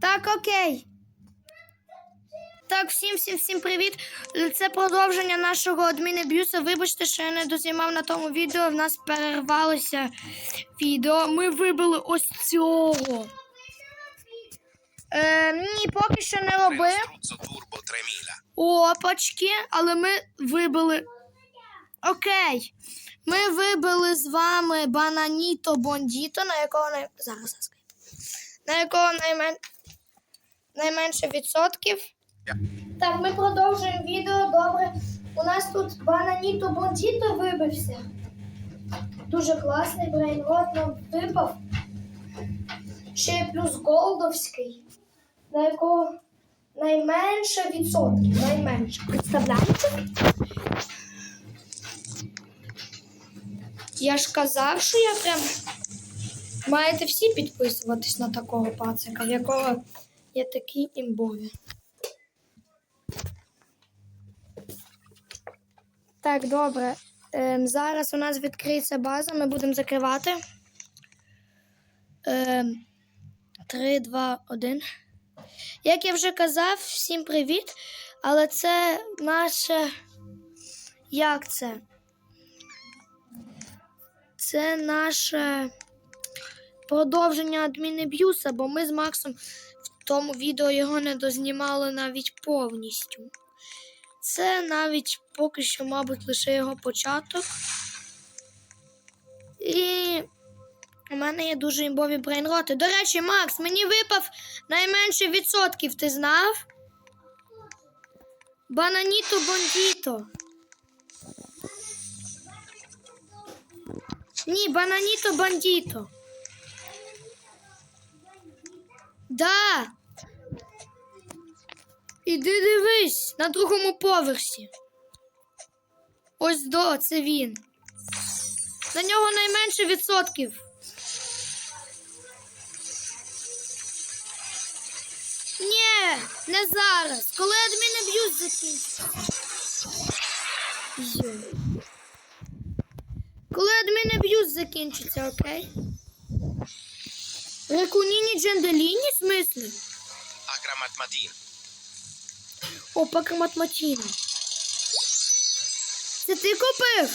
Так, окей. Так, всім, всім, всім привіт. Це продовження нашого адмінеб'юса. Вибачте, що я не дознімав на тому відео. В нас перервалося відео. Ми вибили ось цього. Е, ні, поки що не 3000. Опачки, але ми вибили. Окей. Ми вибили з вами Бананіто Бондіто, на якого най... зараз зараз. На якого наймен... найменше відсотків. Так, ми продовжуємо відео. Добре. У нас тут Бананіто Бондіто вибився. Дуже класний брейнрот нам випав. Ще плюс голдовський, на якого найменше відсотків. Найменше. Представляєте? Я ж казав, що я прям. Маєте всі підписуватись на такого пацика, в якого є такі імбові. Так, добре. Ем, зараз у нас відкриється база, ми будемо закривати. Ем, 3, 2, 1. Як я вже казав, всім привіт. Але це наше. Як це? Це наше продовження адмінеб'юса, бо ми з Максом в тому відео його не дознімали навіть повністю. Це навіть поки що, мабуть, лише його початок. І у мене є дуже імбові брейнроти. До речі, Макс, мені випав найменше відсотків, ти знав? Бананіто бондіто. Ні, бананіто бандіто. Да. Іди дивись на другому поверсі. Ось до, це він. На нього найменше відсотків. Ні, не зараз. Коли адмінаб'юз закінчиться. Йой. Коли адмінаб'юз закінчиться, окей? Рекуніні Дженделіні, в смислі? Agramatmatin. Опа, Матматіна. Це ти купив?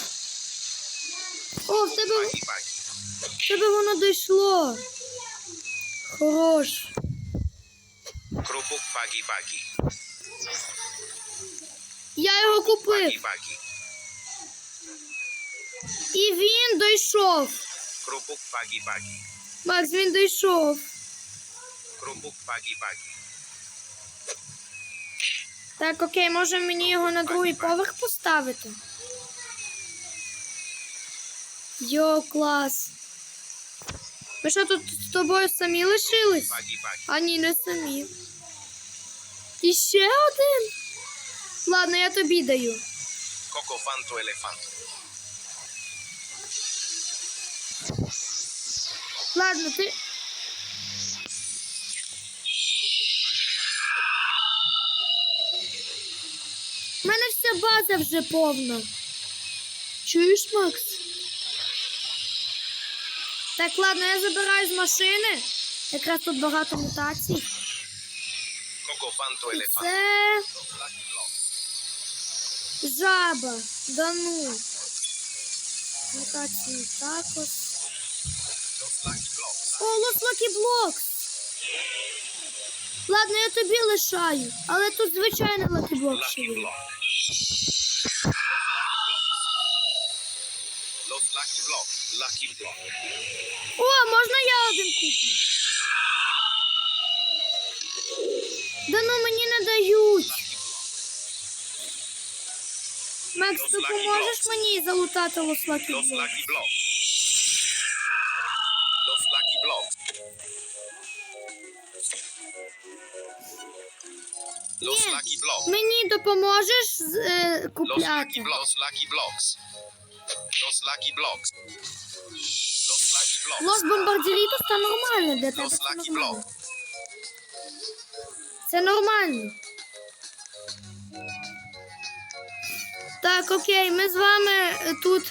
О, в тебе, в тебе воно дійшло. Хорош. Pagi pagi. Я його купив. Pagi. І він дійшов. Pagi pagi. Макс, він дійшов. Krupuk pagi pagi. Так, окей, може мені його на другий поверх поставити? Йо, клас. Ми що тут з тобою самі лишились? А ні, не самі. І ще один. Ладно, я тобі даю. Cocofanto elefanto. Ладно, ти. У мене вся база вже повна. Чуєш, Макс? Так, ладно, я забираю з машини. Якраз тут багато мутацій. І це жаба. Да ну. Мутації також. Los lucky blocks. О, Лос Ладно, я тобі лишаю, але тут. Lucky block. О, можна я один куплю? Да ну мені не дають. Макс, ти поможеш мені залутати Лос Лакі Los Блок? lucky blocks. Los lucky blocks. Los Ні. lucky blocks. Мені допоможеш з- е, Los купляти? lucky blocks. Los lucky blocks. Los lucky blocks. Los lucky blocks. Лос Бомбардірітус та нормально для тебе. Los Це lucky нормально. blocks. Це нормально. Так, окей, ми з вами е, тут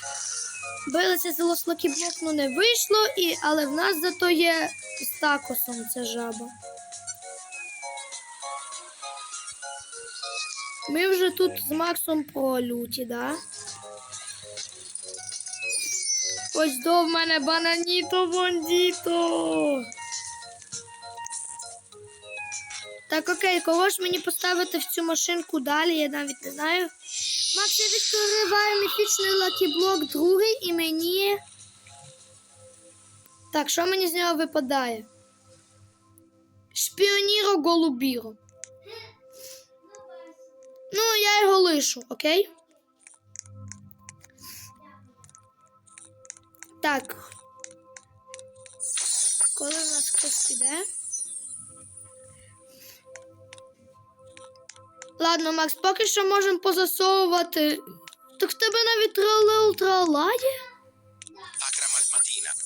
Билися з лослокіблок, ну не вийшло, і, але в нас зато є з такосом ця жаба. Ми вже тут з Максом по люті, да? Ось до в мене бананіто бондіто. Так, окей, кого ж мені поставити в цю машинку далі, я навіть не знаю. Макс, я відкриваю міфічний лакіблок другий і мені. Так, що мені з нього випадає? Шпіоніро голубіро. Ну, я його лишу, окей? Так. Коли у нас хтось піде. Ладно, Макс, поки що можемо позасовувати. Так в тебе навіть тралел трала є?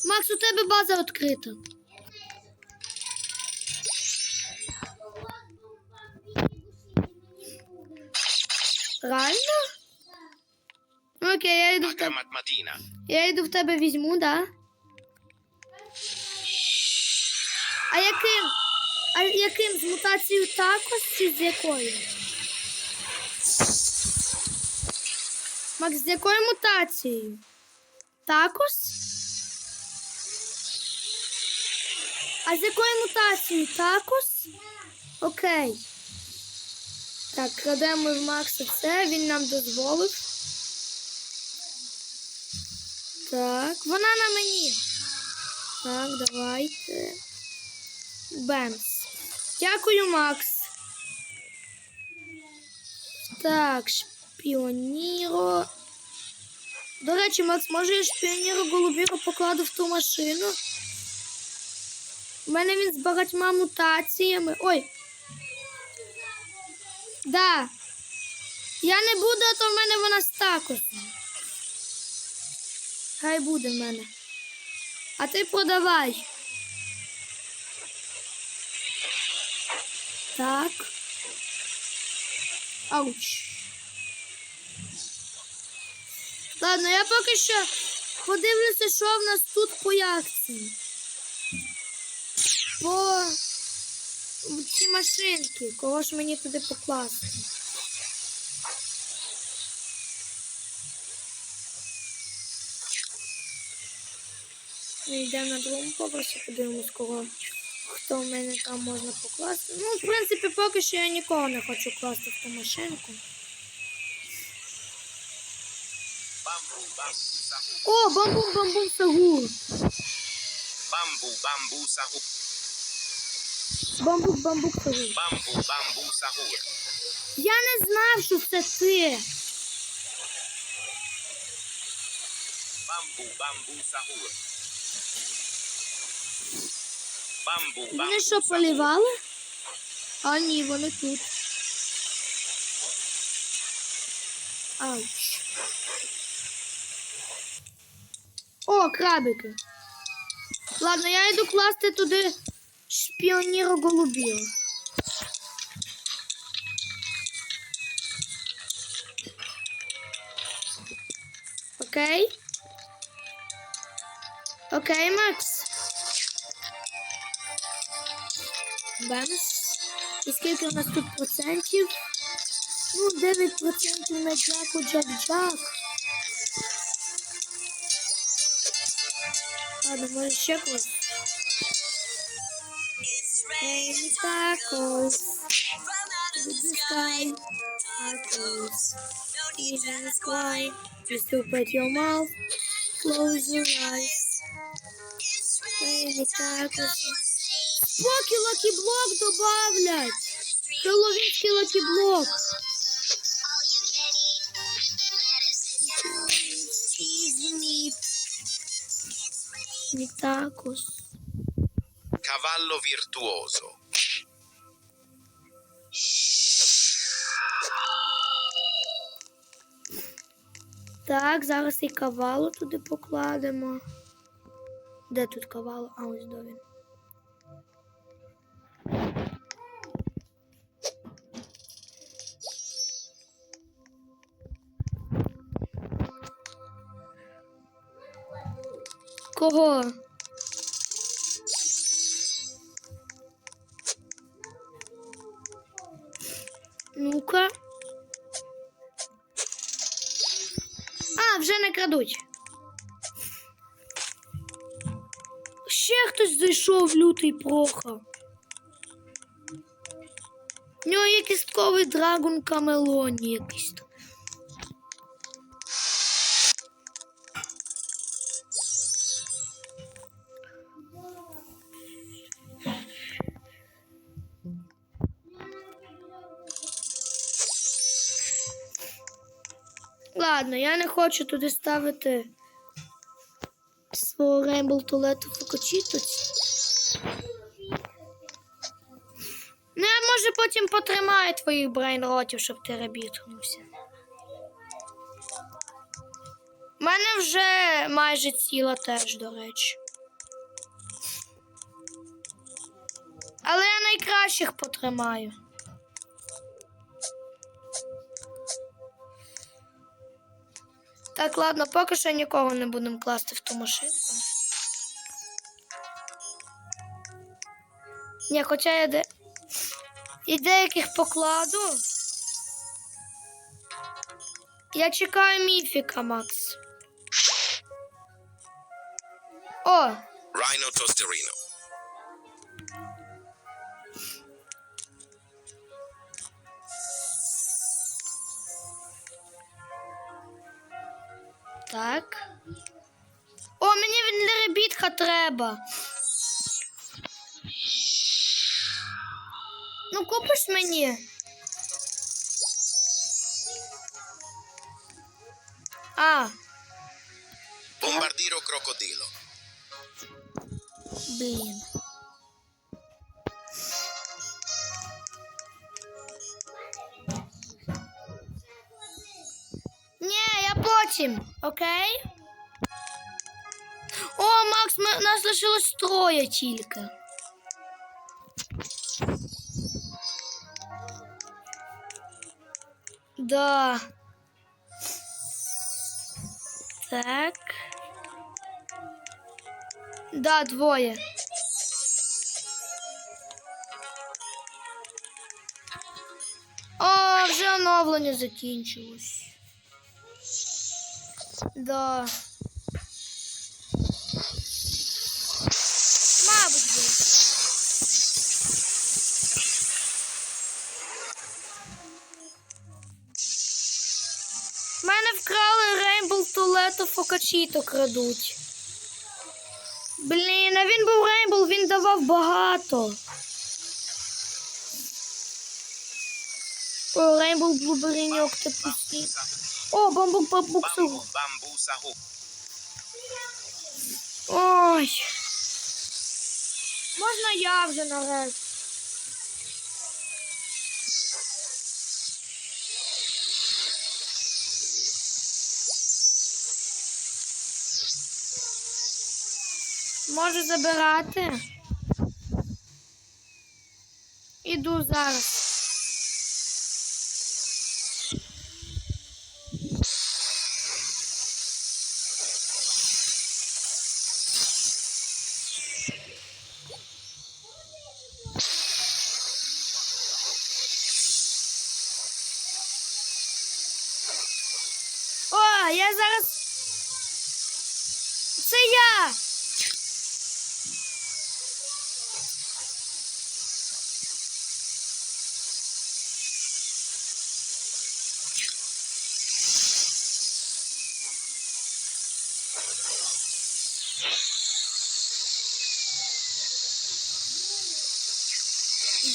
Макс, у тебе база відкрита. Реально? Ну, Окей, я йду в тебе. Я йду в тебе візьму, да? А яким? А яким? З мутацією також чи з якою? Макс, з якою мутацією? Також? А з якою мутацією? Також? Окей. Так, крадемо в Макса це, він нам дозволив. Так, вона на мені. Так, давайте. Бемс. Дякую, Макс. Так, шпіоніро. До речі, Макс, може я шпіоніро голубіро покладу в ту машину? У мене він з багатьма мутаціями. Ой. Да. Я не буду, а то в мене вона з. Хай буде в мене. А ти продавай. Так. Ауч. Ладно, я поки що подивлюся, що в нас тут по акції. По ці машинки. Кого ж мені туди покласти? Ми йдемо на другому поверсі, подивимось, кого хто в мене там можна покласти. Ну, в принципі, поки що я нікого не хочу класти в ту машинку. О, бамбум, бамбум, сагур. Bamboo, bamboo, sahu. Бамбук, бамбук, сагур. Bamboo, bamboo, sahu. Я не знав, що це ти. Bamboo, bamboo, sahu. Bamboo, Вони що, sahu. полівали? А ні, вони тут. Ауч. О, крабики. Ладно, я йду класти туди шпіоніро голубів. Окей. Окей, Макс. Бенс. І скільки у нас тут процентів? Ну, 9 процентів на Джаку Джак-Джак. Ладно. Tacos. Even the sky. Just open your mouth. Close your eyes. Hey, tacos. Поки лакі-блок добавлять. Хеллоуінський лакі-блок. Такос. Cavallo virtuoso. Так, зараз і кавалу туди покладемо. Де тут кавало? А ось до він. кого? Ну-ка. А, вже не крадуть. Ще хтось зайшов лютий проха. У нього є кістковий драгон камелоні якийсь. Ладно, я не хочу туди ставити свого Rainbow туалету фокочітоць. Ну, я може потім потримаю твоїх брейнротів, щоб ти ребітнувся. У мене вже майже ціла теж, до речі. Але я найкращих потримаю. Так, ладно, поки що нікого не будемо класти в ту машинку. Ні, хоча я де... і деяких покладу. Я чекаю міфіка, Макс. О, Rhino Tosterino. Треба. Ну, купиш мені. А, Bombardiro Crocodilo. блін. Ні, я потім, окей? Макс, нас лишилось троє тільки. Да. Так. Да, двоє. О, вже оновлення закінчилось. Да. Туалету Фокачіто крадуть. Блін, а він був Рейнбол, він давав багато. О, Рейнбол Блуберіні Октопусі. О, бамбук бамбуксу. Ой. Можна я вже нарешті? Можу забирати. Іду зараз. О, я зараз. Це я.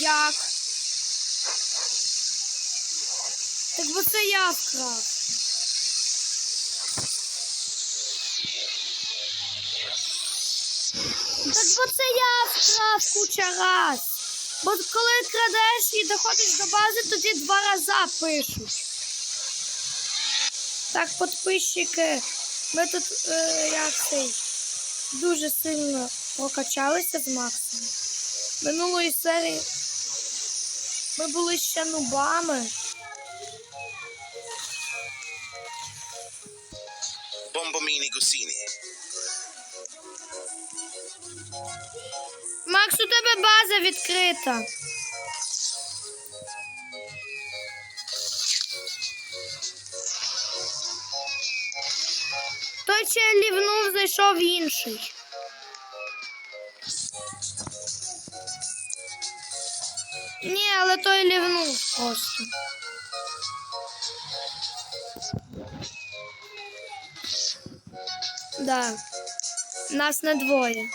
Як? Так бо це я вкрав. Так бо це я вкрав куча раз. Бо коли крадеш і доходиш до бази, тоді два рази пишуть. Так, підписчики, ми тут е, як цей, дуже сильно прокачалися з Максом. Минулої серії ми були ще нубами. Bombomini Gusini. Макс, у тебе база відкрита. коротше, лівнув, зайшов інший. Ні, але той лівнув просто. Да. Нас не двоє.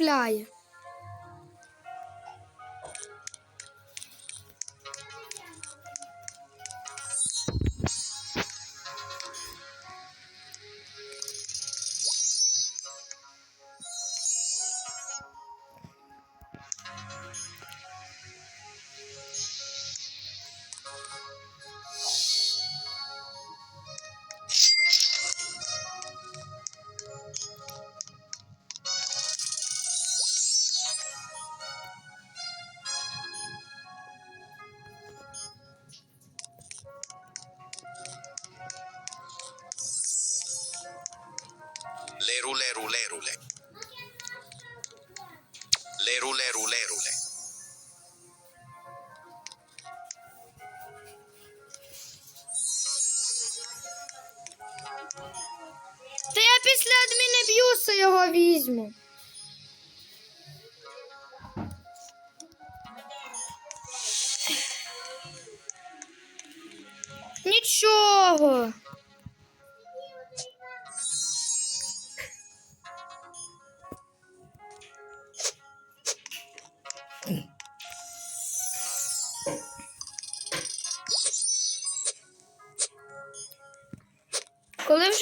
Мене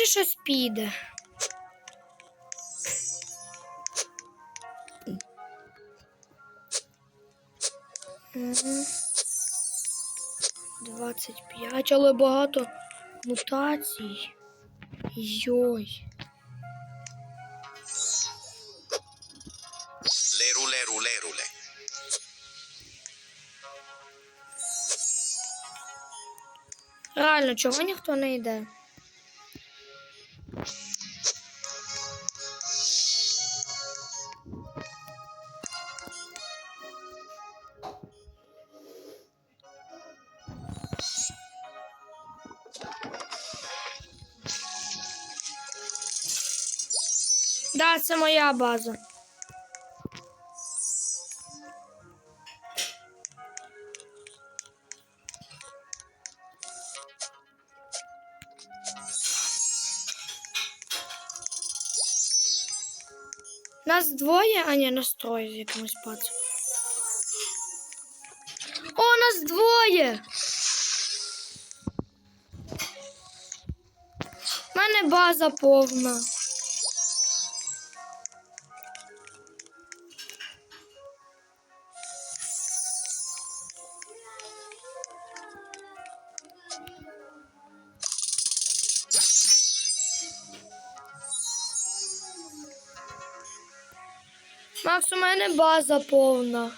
Вже щось піде? Мгм. 25, але багато мутацій. Йой. Leru, leru, lerule. Реально, чого ніхто не йде? Да, це моя база. Нас двоє, а ні, нас троє з якимось пацаном. О, нас двоє. У мене база повна. Макс, у мене база повна.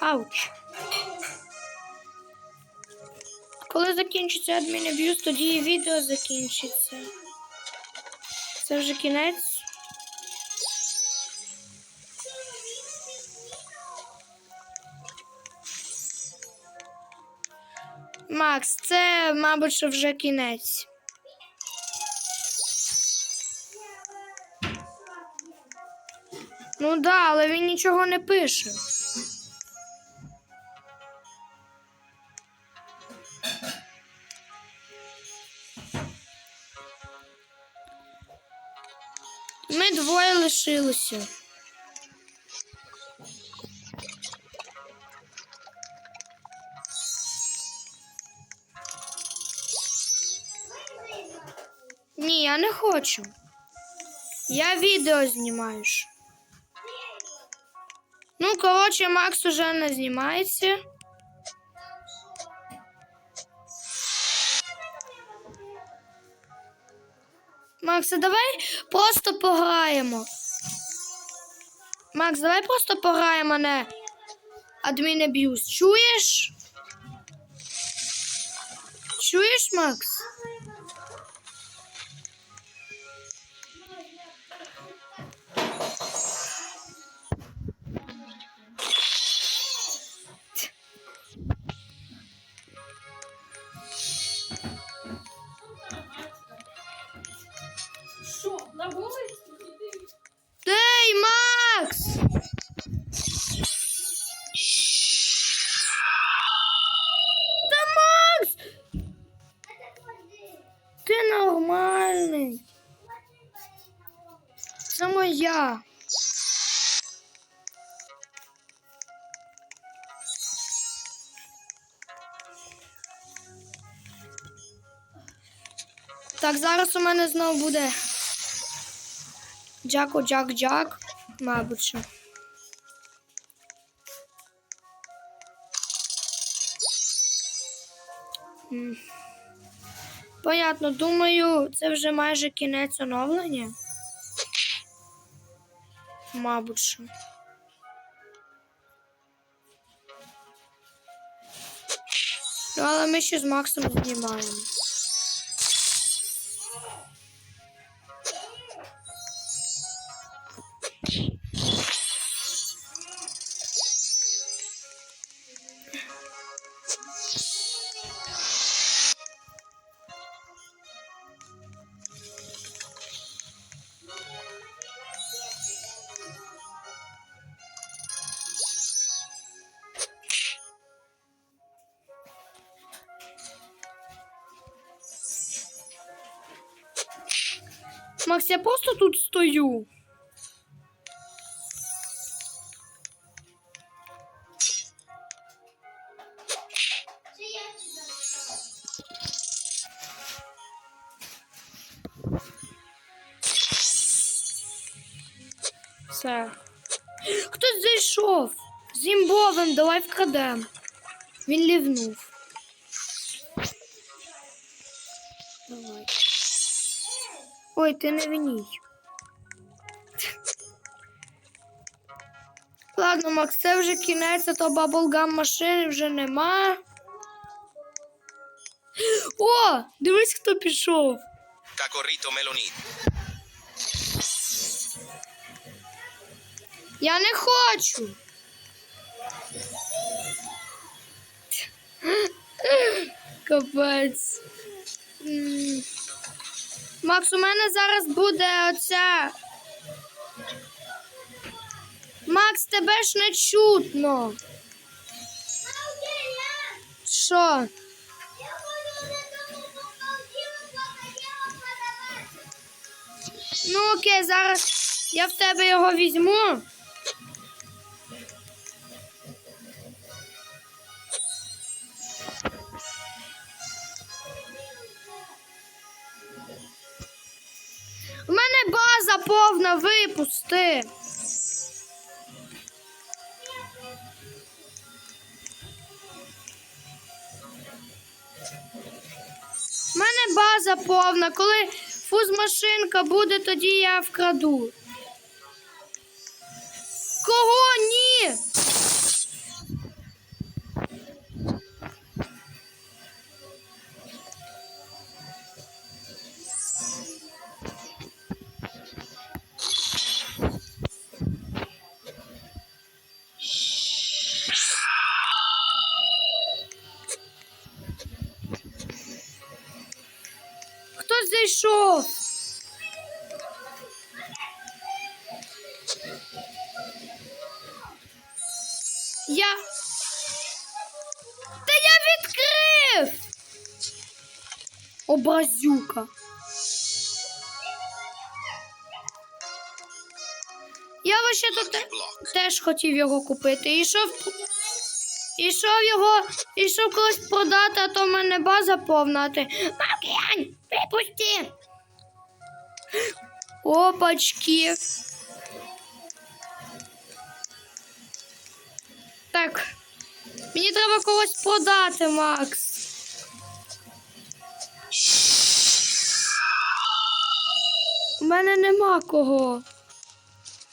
Ауч. Коли закінчиться адмінаб'юз, тоді і відео закінчиться. Це вже кінець. Макс, це, мабуть, що вже кінець. Ну да, але він нічого не пише. ми двоє лишилися. Я не хочу. Я відео знімаю. Ну, коротше, Макс уже не знімається. Макс, а давай просто пограємо. Макс, давай просто пограємо на адмін аб'юз. Чуєш? Чуєш, Макс? Так, зараз у мене знову буде Джако, Джак, Джак, мабуть. що. Понятно, думаю, це вже майже кінець оновлення. Мабуть. що. Ну, але ми ще з Максом знімаємо. просто тут стою. Все. Хтось зайшов. З імбовим, давай вкрадем. Він лівнув. Ой, ти не виній. Ладно, Макс, це вже кінець, а то баблгам машини вже нема. О, дивись, хто пішов. Cacorrito Melonit. Я не хочу. Капець. Макс, у мене зараз буде оця. Макс, тебе ж не чутно. Що? Ну окей, зараз я в тебе його візьму. Випусти. У мене база повна. Коли фузмашинка буде, тоді я вкраду. Кого Образюка. ще тут Lucky block. теж хотів його купити. Ішов, ішов його, ішов когось продати, а то в мене база повна. ти. Макіянь, випусти. Опачки. Так. Мені треба когось продати, Макс. У мене нема кого.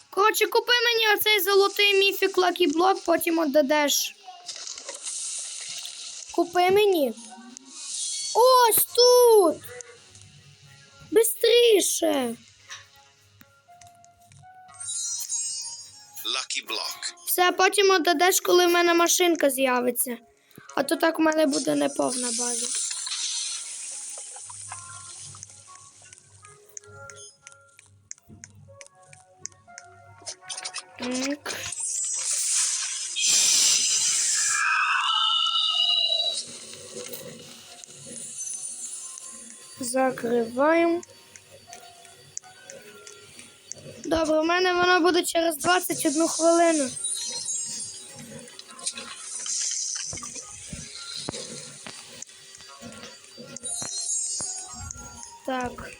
Коротше, купи мені оцей золотий міфік Lucky Block, потім отдадеш. Купи мені. Ось тут. Бистріше. Lucky block. Все, потім отдадеш, коли в мене машинка з'явиться. А то так у мене буде неповна база. Так. Закриваємо. Добре, у мене воно буде через 21 хвилину. Так.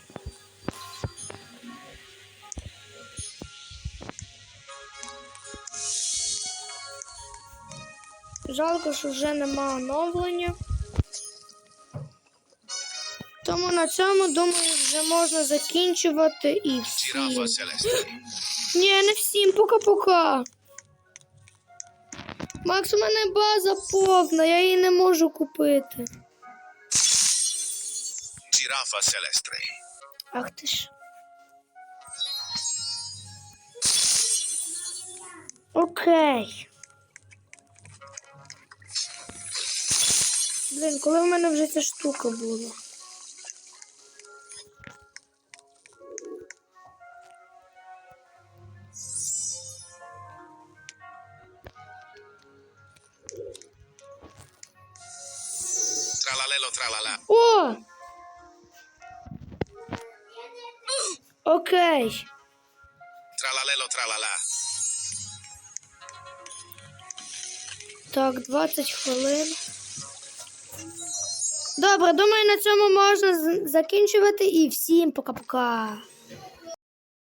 Жалко, що вже нема оновлення. Тому на цьому, думаю, вже можна закінчувати і всім. Ні, не всім, пока-пока. Макс, у мене база повна, я її не можу купити. Giraffa celeste. Ах ти ж. Окей. Блін, коли в мене вже ця штука була? О! Окей. Tralalelo tralala. Так, 20 хвилин. Добре, думаю, на цьому можна закінчувати і всім пока-пока.